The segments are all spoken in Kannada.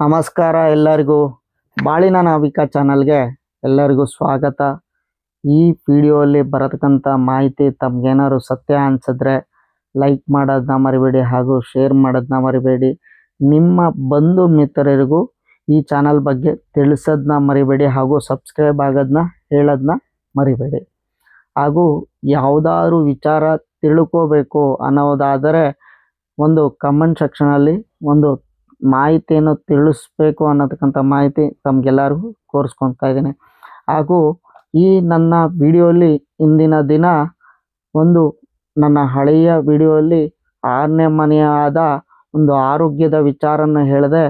ನಮಸ್ಕಾರ ಎಲ್ಲರಿಗೂ. ಬಾಳಿನ ನಾವಿಕ ಚಾನಲ್ಗೆ ಎಲ್ಲರಿಗೂ ಸ್ವಾಗತ. ಈ ವಿಡಿಯೋಲ್ಲಿ ಬರತಕ್ಕಂಥ ಮಾಹಿತಿ ತಮಗೇನಾದ್ರು ಸತ್ಯ ಅನ್ಸಿದ್ರೆ ಲೈಕ್ ಮಾಡೋದನ್ನ ಮರಿಬೇಡಿ ಹಾಗೂ ಶೇರ್ ಮಾಡೋದನ್ನ ಮರಿಬೇಡಿ. ನಿಮ್ಮ ಬಂಧು ಮಿತ್ರರಿಗೂ ಈ ಚಾನಲ್ ಬಗ್ಗೆ ತಿಳಿಸೋದನ್ನ ಮರಿಬೇಡಿ ಹಾಗೂ ಸಬ್ಸ್ಕ್ರೈಬ್ ಆಗೋದನ್ನ ಹೇಳೋದನ್ನ ಮರಿಬೇಡಿ. ಹಾಗೂ ಯಾವುದಾದ್ರು ವಿಚಾರ ತಿಳ್ಕೋಬೇಕು ಅನ್ನೋದಾದರೆ ಒಂದು ಕಮೆಂಟ್ ಸೆಕ್ಷನಲ್ಲಿ ಒಂದು ಮಾಹಿತಿಯನ್ನು ತಿಳಿಸ್ಬೇಕು ಅನ್ನತಕ್ಕಂಥ ಮಾಹಿತಿ ತಮಗೆಲ್ಲರಿಗೂ ಕೋರ್ಸ್ಕೊತಾ ಇದ್ದೀನಿ. ಹಾಗೂ ಈ ನನ್ನ ವಿಡಿಯೋಲಿ ಇಂದಿನ ದಿನ ಒಂದು ನನ್ನ ಹಳೆಯ ವಿಡಿಯೋಲಿ ಆರನೇ ಮನೆಯಾದ ಒಂದು ಆರೋಗ್ಯದ ವಿಚಾರನ ಹೇಳಿದೆ,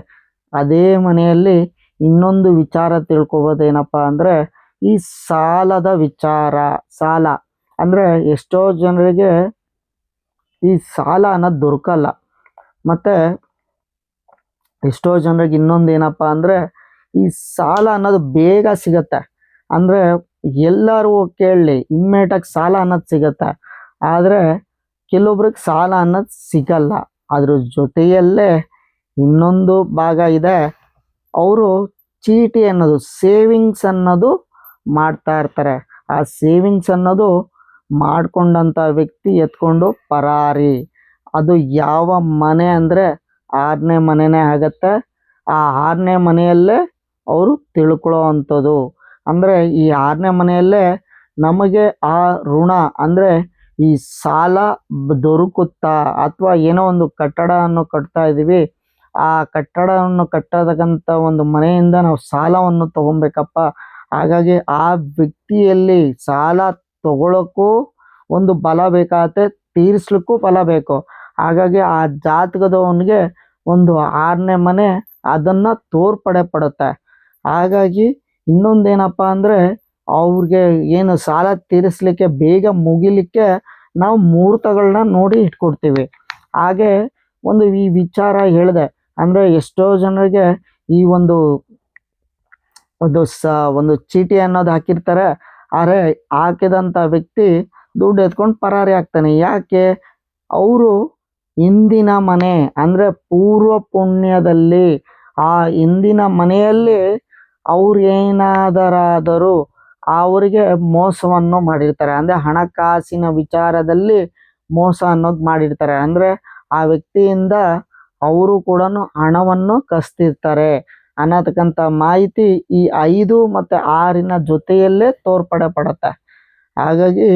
ಅದೇ ಮನೆಯಲ್ಲಿ ಇನ್ನೊಂದು ವಿಚಾರ ತಿಳ್ಕೊಬೋದೇನಪ್ಪ ಅಂದರೆ ಈ ಸಾಲದ ವಿಚಾರ, ಸಾಲ. ಅಂದರೆ ಎಷ್ಟೋ ಜನರಿಗೆ ಈ ಸಾಲ ಅನ್ನೋದು ದೊರಕಲ್ಲ. ಮತ್ತು ಎಷ್ಟೋ ಜನರಿಗೆ ಇನ್ನೊಂದು ಏನಪ್ಪ ಅಂದರೆ ಈ ಸಾಲ ಅನ್ನೋದು ಬೇಗ ಸಿಗತ್ತೆ. ಅಂದರೆ ಎಲ್ಲರೂ ಕೇಳಲಿ, ಇಮ್ಮಿಡಿಯೇಟಾಗಿ ಸಾಲ ಅನ್ನೋದು ಸಿಗತ್ತೆ. ಆದರೆ ಕೆಲವೊಬ್ರಿಗೆ ಸಾಲ ಅನ್ನೋದು ಸಿಗಲ್ಲ. ಅದ್ರ ಜೊತೆಯಲ್ಲೇ ಇನ್ನೊಂದು ಭಾಗ ಇದೆ. ಅವರು ಚೀಟಿ ಅನ್ನೋದು, ಸೇವಿಂಗ್ಸ್ ಅನ್ನೋದು ಮಾಡ್ತಾ ಇರ್ತಾರೆ. ಆ ಸೇವಿಂಗ್ಸ್ ಅನ್ನೋದು ಮಾಡಿಕೊಂಡಂಥ ವ್ಯಕ್ತಿ ಎತ್ಕೊಂಡು ಪರಾರಿ. ಅದು ಯಾವ ಮನೆ ಅಂದರೆ ಆರನೇ ಮನೆನೇ ಆಗತ್ತೆ. ಆ ಆರನೇ ಮನೆಯಲ್ಲೇ ಅವರು ತಿಳ್ಕೊಳ್ಳೋ ಅಂಥದ್ದು. ಅಂದರೆ ಈ ಆರನೇ ಮನೆಯಲ್ಲೇ ನಮಗೆ ಆ ಋಣ, ಅಂದರೆ ಈ ಸಾಲ ದೊರಕುತ್ತಾ ಅಥವಾ ಏನೋ ಒಂದು ಕಟ್ಟಡವನ್ನು ಕಟ್ತಾ ಇದ್ದೀವಿ. ಆ ಕಟ್ಟಡವನ್ನು ಕಟ್ಟತಕ್ಕಂಥ ಒಂದು ಮನೆಯಿಂದ ನಾವು ಸಾಲವನ್ನು ತಗೊಬೇಕಪ್ಪ. ಹಾಗಾಗಿ ಆ ವ್ಯಕ್ತಿಯಲ್ಲಿ ಸಾಲ ತಗೊಳ್ಳೋಕ್ಕೂ ಒಂದು ಬಲ ಬೇಕಾಗತ್ತೆ, ತೀರಿಸ್ಲಿಕ್ಕೂ ಬಲ ಬೇಕು. ಹಾಗಾಗಿ ಆ ಜಾತಕದವನಿಗೆ ಒಂದು ಆರನೇ ಮನೆ ಅದನ್ನ ತೋರ್ಪಡೆ ಪಡುತ್ತೆ. ಹಾಗಾಗಿ ಇನ್ನೊಂದೇನಪ್ಪ ಅಂದರೆ ಅವ್ರಿಗೆ ಏನು ಸಾಲ ತೀರಿಸ್ಲಿಕ್ಕೆ ಬೇಗ ಮುಗಿಲಿಕ್ಕೆ ನಾವು ಮುಹೂರ್ತಗಳನ್ನ ನೋಡಿ ಇಟ್ಕೊಡ್ತೀವಿ. ಹಾಗೆ ಒಂದು ಈ ವಿಚಾರ ಹೇಳಿದೆ, ಅಂದರೆ ಎಷ್ಟೋ ಜನರಿಗೆ ಈ ಒಂದು ಒಂದು ಸ ಒಂದು ಚೀಟಿ ಅನ್ನೋದು ಹಾಕಿರ್ತಾರೆ, ಆದರೆ ಹಾಕಿದಂಥ ವ್ಯಕ್ತಿ ದುಡ್ಡು ಎತ್ಕೊಂಡು ಪರಾರಿ ಆಗ್ತಾನೆ. ಯಾಕೆ? ಅವರು ಹಿಂದಿನ ಮನೆ ಅಂದರೆ ಪೂರ್ವ ಪುಣ್ಯದಲ್ಲಿ ಆ ಹಿಂದಿನ ಮನೆಯಲ್ಲಿ ಅವ್ರು ಏನಾದರಾದರೂ ಅವರಿಗೆ ಮೋಸವನ್ನು ಮಾಡಿರ್ತಾರೆ. ಅಂದರೆ ಹಣಕಾಸಿನ ವಿಚಾರದಲ್ಲಿ ಮೋಸ ಅನ್ನೋದು ಮಾಡಿರ್ತಾರೆ. ಅಂದರೆ ಆ ವ್ಯಕ್ತಿಯಿಂದ ಅವರು ಕೂಡ ಹಣವನ್ನು ಕಸ್ತಿರ್ತಾರೆ ಅನ್ನತಕ್ಕಂಥ ಮಾಹಿತಿ ಈ ಐದು ಮತ್ತು ಆರಿನ ಜೊತೆಯಲ್ಲೇ ತೋರ್ಪಡೆ ಪಡತ್ತೆ. ಹಾಗಾಗಿ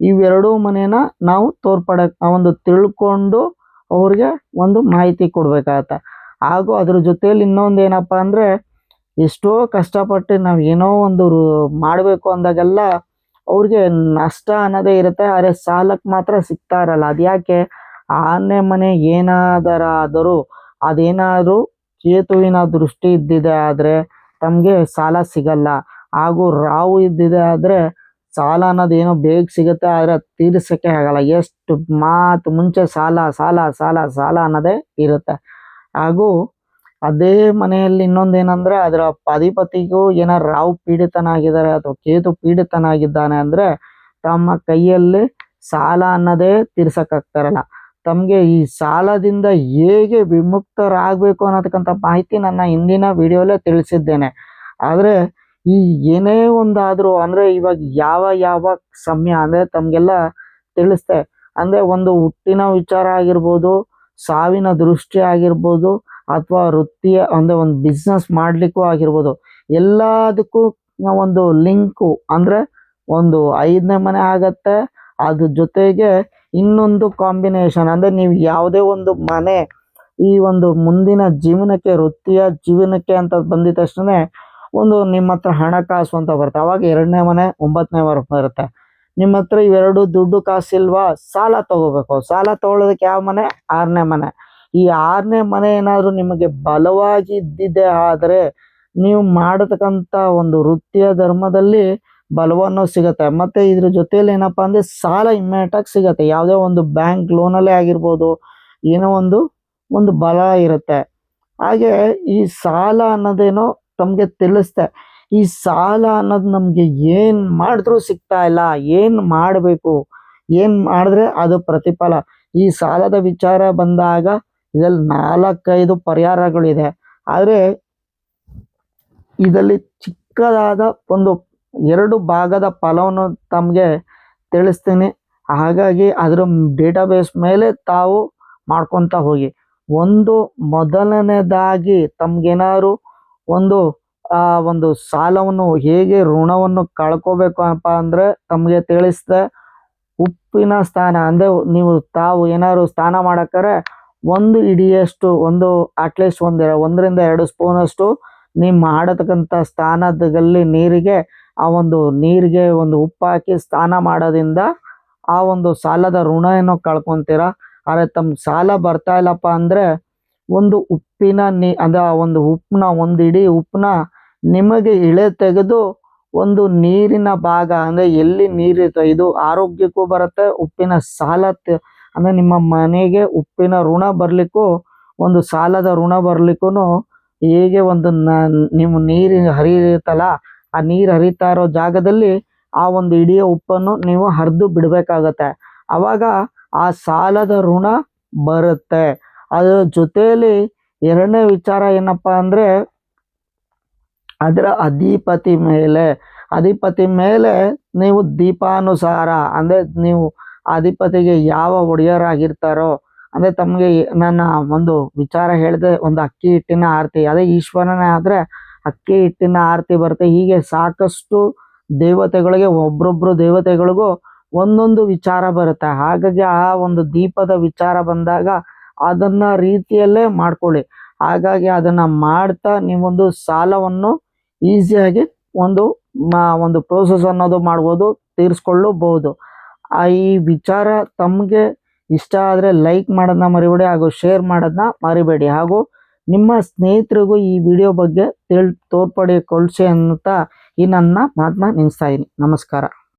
ಇವೆರಡೂ ಮನೆನ ನಾವು ತೋರ್ಪಡಕ್ಕೆ ಒಂದು ತಿಳ್ಕೊಂಡು ಅವ್ರಿಗೆ ಒಂದು ಮಾಹಿತಿ ಕೊಡ್ಬೇಕಾಗತ್ತೆ. ಹಾಗೂ ಅದ್ರ ಜೊತೆಯಲ್ಲಿ ಇನ್ನೊಂದು ಏನಪ್ಪ ಅಂದರೆ, ಎಷ್ಟೋ ಕಷ್ಟಪಟ್ಟು ನಾವು ಏನೋ ಒಂದು ಮಾಡಬೇಕು ಅಂದಾಗೆಲ್ಲ ಅವ್ರಿಗೆ ನಷ್ಟ ಅನ್ನೋದೇ ಇರುತ್ತೆ. ಆದರೆ ಸಾಲಕ್ಕೆ ಮಾತ್ರ ಸಿಗ್ತಾ ಇರಲ್ಲ. ಅದ್ಯಾಕೆ ಆನೆ ಮನೆ ಏನಾದರಾದರೂ ಅದೇನಾದರೂ ಕೇತುವಿನ ದೃಷ್ಟಿ ಇದ್ದಿದೆ ಆದರೆ ತಮಗೆ ಸಾಲ ಸಿಗಲ್ಲ. ಹಾಗೂ ರಾವು ಇದ್ದಿದೆ ಆದರೆ ಸಾಲ ಅನ್ನೋದೇನೋ ಬೇಗ ಸಿಗುತ್ತೆ, ಆದರೆ ತೀರಿಸಕ್ಕೆ ಆಗಲ್ಲ. ಎಷ್ಟು ಮಾತು ಮುಂಚೆ ಸಾಲ ಸಾಲ ಸಾಲ ಸಾಲ ಅನ್ನೋದೇ ಇರುತ್ತೆ. ಹಾಗೂ ಅದೇ ಮನೆಯಲ್ಲಿ ಇನ್ನೊಂದೇನಂದ್ರೆ ಅದರ ಅಧಿಪತಿಗೂ ಏನಾರು ರಾವ್ ಪೀಡಿತನಾಗಿದ್ದಾರೆ ಅಥವಾ ಕೇತು ಪೀಡಿತನಾಗಿದ್ದಾನೆ ಅಂದ್ರೆ ತಮ್ಮ ಕೈಯಲ್ಲಿ ಸಾಲ ಅನ್ನೋದೇ ತೀರ್ಸಕ್ಕಾಗ್ತಾರಲ್ಲ ತಮಗೆ ಈ ಸಾಲದಿಂದ ಹೇಗೆ ವಿಮುಕ್ತರಾಗಬೇಕು ಅನ್ನೋದಕ್ಕಂಥ ಮಾಹಿತಿ ನನ್ನ ಹಿಂದಿನ ವಿಡಿಯೋಲೇ ತಿಳಿಸಿದ್ದೇನೆ. ಆದರೆ ಈ ಏನೇ ಒಂದಾದರೂ ಅಂದ್ರೆ ಇವಾಗ ಯಾವ ಯಾವ ಸಮಯ ಅಂದ್ರೆ ತಮಗೆಲ್ಲ ತಿಳಿಸ್ತೆ ಅಂದ್ರೆ ಒಂದು ಹುಟ್ಟಿನ ವಿಚಾರ ಆಗಿರ್ಬೋದು, ಸಾವಿನ ದೃಷ್ಟಿ ಆಗಿರ್ಬೋದು, ಅಥವಾ ವೃತ್ತಿಯ ಅಂದ್ರೆ ಒಂದು ಬಿಸ್ನೆಸ್ ಮಾಡ್ಲಿಕ್ಕೂ ಆಗಿರ್ಬೋದು. ಎಲ್ಲದಕ್ಕೂ ಒಂದು ಲಿಂಕು ಅಂದ್ರೆ ಒಂದು ಐದನೇ ಮನೆ ಆಗತ್ತೆ. ಅದ್ರ ಜೊತೆಗೆ ಇನ್ನೊಂದು ಕಾಂಬಿನೇಷನ್ ಅಂದ್ರೆ ನೀವು ಯಾವುದೇ ಒಂದು ಮನೆ ಈ ಒಂದು ಮುಂದಿನ ಜೀವನಕ್ಕೆ, ವೃತ್ತಿಯ ಜೀವನಕ್ಕೆ ಅಂತ ಬಂದಿದ ತಕ್ಷಣ ಒಂದು ನಿಮ್ಮ ಹತ್ರ ಹಣಕಾಸು ಅಂತ ಬರುತ್ತೆ. ಅವಾಗ ಎರಡನೇ ಮನೆ, ಒಂಬತ್ತನೇ ವಾರ ಬರುತ್ತೆ ನಿಮ್ಮ ಹತ್ರ ಇವೆರಡು ದುಡ್ಡು ಕಾಸಿಲ್ವಾ? ಸಾಲ ತಗೋಬೇಕು. ಸಾಲ ತಗೊಳ್ಳೋದಕ್ಕೆ ಯಾವ ಮನೆ? ಆರನೇ ಮನೆ. ಈ ಆರನೇ ಮನೆ ಏನಾದರೂ ನಿಮಗೆ ಬಲವಾಗಿ ಇದ್ದಿದೆ ಆದರೆ ನೀವು ಮಾಡತಕ್ಕಂಥ ಒಂದು ವೃತ್ತಿಯ ಧರ್ಮದಲ್ಲಿ ಬಲವನ್ನು ಸಿಗುತ್ತೆ. ಮತ್ತೆ ಇದ್ರ ಜೊತೆಯಲ್ಲಿ ಏನಪ್ಪಾ ಅಂದ್ರೆ ಸಾಲ ಇಮ್ಮಿಡಿಯೇಟ್ ಆಗಿ ಸಿಗತ್ತೆ. ಯಾವುದೇ ಒಂದು ಬ್ಯಾಂಕ್ ಲೋನಲ್ಲೇ ಆಗಿರ್ಬೋದು, ಏನೋ ಒಂದು ಒಂದು ಬಲ ಇರುತ್ತೆ. ಹಾಗೆ ಈ ಸಾಲ ಅನ್ನೋದೇನೋ ತಮಗೆ ತಿಳಿಸ್ತೆ ಈ ಸಾಲ ಅನ್ನೋದು ನಮಗೆ ಏನು ಮಾಡಿದ್ರೂ ಸಿಗ್ತಾ ಇಲ್ಲ, ಏನು ಮಾಡಬೇಕು, ಏನು ಮಾಡಿದ್ರೆ ಅದು ಪ್ರತಿಫಲ. ಈ ಸಾಲದ ವಿಚಾರ ಬಂದಾಗ ಇದರಲ್ಲಿ ನಾಲ್ಕೈದು ಪರಿಹಾರಗಳಿದೆ. ಆದರೆ ಇದರಲ್ಲಿ ಚಿಕ್ಕದಾದ ಒಂದು ಎರಡು ಭಾಗದ ಫಲವನ್ನು ತಮಗೆ ತಿಳಿಸ್ತೀನಿ. ಹಾಗಾಗಿ ಅದರ ಡೇಟಾಬೇಸ್ ಮೇಲೆ ತಾವು ಮಾಡ್ಕೊತ ಹೋಗಿ. ಒಂದು ಮೊದಲನೇದಾಗಿ ತಮ್ಗೇನಾದ್ರು ಒಂದು, ಆ, ಒಂದು ಸಾಲವನ್ನು ಹೇಗೆ ಋಣವನ್ನು ಕಳ್ಕೋಬೇಕು ಅಪ್ಪ ಅಂದ್ರೆ ತಮಗೆ ತಿಳಿಸಿದೆ. ಉಪ್ಪಿನ ಸ್ಥಾನ ಅಂದ್ರೆ ನೀವು ತಾವು ಏನಾದ್ರು ಸ್ನಾನ ಮಾಡಕ್ಕಾರೆ ಒಂದು ಇಡಿಯಷ್ಟು, ಒಂದು ಅಟ್ಲೀಸ್ಟ್ ಒಂದು ಒಂದರಿಂದ ಎರಡು ಸ್ಪೂನಷ್ಟು ನೀವು ಮಾಡತಕ್ಕಂಥ ಸ್ಥಾನದಲ್ಲಿ ನೀರಿಗೆ, ಆ ಒಂದು ನೀರಿಗೆ ಒಂದು ಉಪ್ಪು ಹಾಕಿ ಸ್ನಾನ ಮಾಡೋದ್ರಿಂದ ಆ ಒಂದು ಸಾಲದ ಋಣ ಏನೋ ಕಳ್ಕೊತೀರ. ಆದರೆ ತಮ್ಮ ಸಾಲ ಬರ್ತಾ ಇಲ್ಲಪ್ಪ ಅಂದರೆ ಒಂದು ಉಪ್ಪಿನ ನೀ, ಅದ ಒಂದು ಉಪ್ಪನ್ನ ಒಂದು ಇಡೀ ಉಪ್ಪನ್ನ ನಿಮಗೆ ಇಳೆ ತೆಗೆದು ಒಂದು ನೀರಿನ ಭಾಗ, ಅಂದರೆ ಎಲ್ಲಿ ನೀರಿರುತ್ತೆ ಇದು ಆರೋಗ್ಯಕ್ಕೂ ಬರುತ್ತೆ, ಉಪ್ಪಿನ ಸಾಲ ಅಂದರೆ ನಿಮ್ಮ ಮನೆಗೆ ಉಪ್ಪಿನ ಋಣ ಬರಲಿಕ್ಕೂ, ಒಂದು ಸಾಲದ ಋಣ ಬರಲಿಕ್ಕೂ ಹೇಗೆ ಒಂದು ನಿಮ್ಮ ನೀರು ಹರಿಯುತ್ತಲ್ಲ, ಆ ನೀರು ಹರಿತಾ ಇರೋ ಜಾಗದಲ್ಲಿ ಆ ಒಂದು ಇಡೀ ಉಪ್ಪನ್ನು ನೀವು ಹರಿದು ಬಿಡಬೇಕಾಗತ್ತೆ. ಅವಾಗ ಆ ಸಾಲದ ಋಣ ಬರುತ್ತೆ. ಅದರ ಜೊತೆಯಲ್ಲಿ ಎರಡನೇ ವಿಚಾರ ಏನಪ್ಪ ಅಂದರೆ ಅದರ ಅಧಿಪತಿ ಮೇಲೆ ಅಧಿಪತಿ ಮೇಲೆ ನೀವು ದೀಪಾನುಸಾರ, ಅಂದರೆ ನೀವು ಅಧಿಪತಿಗೆ ಯಾವ ಒಡೆಯರಾಗಿರ್ತಾರೋ, ಅಂದರೆ ತಮಗೆ ನನ್ನ ಒಂದು ವಿಚಾರ ಹೇಳಿದೆ, ಒಂದು ಅಕ್ಕಿ ಹಿಟ್ಟಿನ ಆರತಿ, ಅದೇ ಈಶ್ವರನೇ ಆದರೆ ಅಕ್ಕಿ ಹಿಟ್ಟಿನ ಆರತಿ ಬರುತ್ತೆ. ಹೀಗೆ ಸಾಕಷ್ಟು ದೇವತೆಗಳಿಗೆ, ಒಬ್ರೊಬ್ರು ದೇವತೆಗಳಿಗೂ ಒಂದೊಂದು ವಿಚಾರ ಬರುತ್ತೆ. ಹಾಗಾಗಿ ಆ ಒಂದು ದೀಪದ ವಿಚಾರ ಬಂದಾಗ ಅದನ್ನ ರೀತಿಯಲ್ಲೇ ಮಾಡ್ಕೊಳ್ಳಿ. ಹಾಗಾಗಿ ಅದನ್ನ ಮಾಡ್ತಾ ನೀವೊಂದು ಸಾಲವನ್ನು ಈಸಿಯಾಗಿ ಒಂದು ಒಂದು ಪ್ರೋಸೆಸ್ ಅನ್ನೋದು ಮಾಡ್ಬೋದು, ತೀರಿಸ್ಕೊಳ್ಳಬಹುದು. ಈ ವಿಚಾರ ತಮಗೆ ಇಷ್ಟ ಆದರೆ ಲೈಕ್ ಮಾಡೋದನ್ನ ಮರಿಬೇಡಿ ಹಾಗೂ ಶೇರ್ ಮಾಡೋದನ್ನ ಮರಿಬೇಡಿ. ಹಾಗೂ ನಿಮ್ಮ ಸ್ನೇಹಿತರಿಗೂ ಈ ವಿಡಿಯೋ ಬಗ್ಗೆ ತಿಳ್ ತೋರ್ಪಡಿಕೊಳ್ಸಿ ಅಂತ ಈ ನನ್ನ ಮಾತನ್ನ ನಿಲ್ಲಿಸ್ತಾ ಇದ್ದೀನಿ ನಮಸ್ಕಾರ.